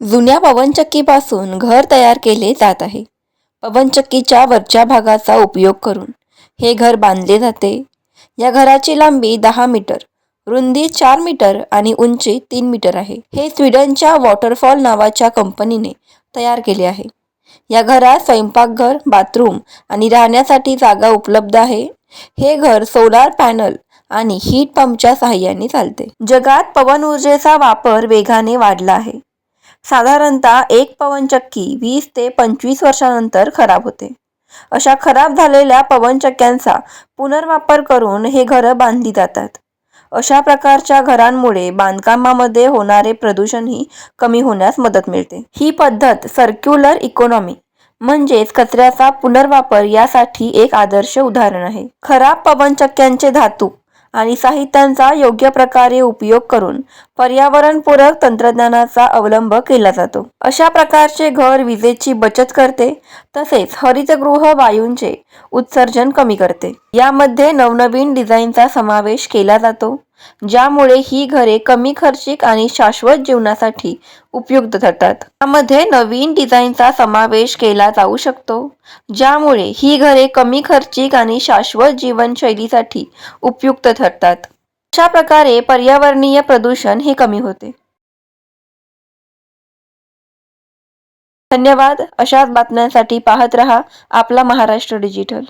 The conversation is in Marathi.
जुन्या पवनचक्कीपासून घर तयार केले जात आहे. पवनचक्कीच्या वरच्या भागाचा उपयोग करून हे घर बांधले जाते. या घराची लांबी दहा मीटर रुंदी चार मीटर आणि उंची तीन मीटर आहे. हे स्वीडनच्या वॉटरफॉल नावाच्या कंपनीने तयार केले आहे. या घरात स्वयंपाकघर बाथरूम आणि राहण्यासाठी जागा उपलब्ध आहे. हे घर सोलार पॅनल आणि हीट पंपच्या सहाय्याने चालते. जगात पवन ऊर्जेचा वापर वेगाने वाढला आहे. साधारणतः एक पवनचक्की वीस ते पंचवीस वर्षानंतर खराब होते. अशा खराब झालेल्या पवनचक्क्यांचा पुनर्वापर करून हे घरं बांधली जातात. अशा प्रकारच्या घरांमुळे बांधकामामध्ये होणारे प्रदूषणही कमी होण्यास मदत मिळते. ही पद्धत सर्क्युलर इकॉनॉमी म्हणजेच कचऱ्याचा पुनर्वापर यासाठी एक आदर्श उदाहरण आहे. खराब पवनचक्क्यांचे धातू आणि साहित्यांचा योग्य प्रकारे उपयोग करून पर्यावरणपूरक तंत्रज्ञानाचा अवलंब केला जातो. अशा प्रकारचे घर विजेची बचत करते तसेच हरितगृह वायूंचे उत्सर्जन कमी करते. यामध्ये नवनवीन डिझाईनचा समावेश केला जातो. ज्यामुळे ही घरे कमी खर्चिक आणि शाश्वत जीवनासाठी उपयुक्त ठरतात. त्यामध्ये नवीन डिझाईनचा समावेश केला जाऊ शकतो ज्यामुळे ही घरे कमी खर्चिक आणि शाश्वत जीवनशैलीसाठी उपयुक्त ठरतात. अशा प्रकारे पर्यावरणीय प्रदूषण हे कमी होते. धन्यवाद. अशाच बातम्यांसाठी पाहत रहा आपला महाराष्ट्र डिजिटल.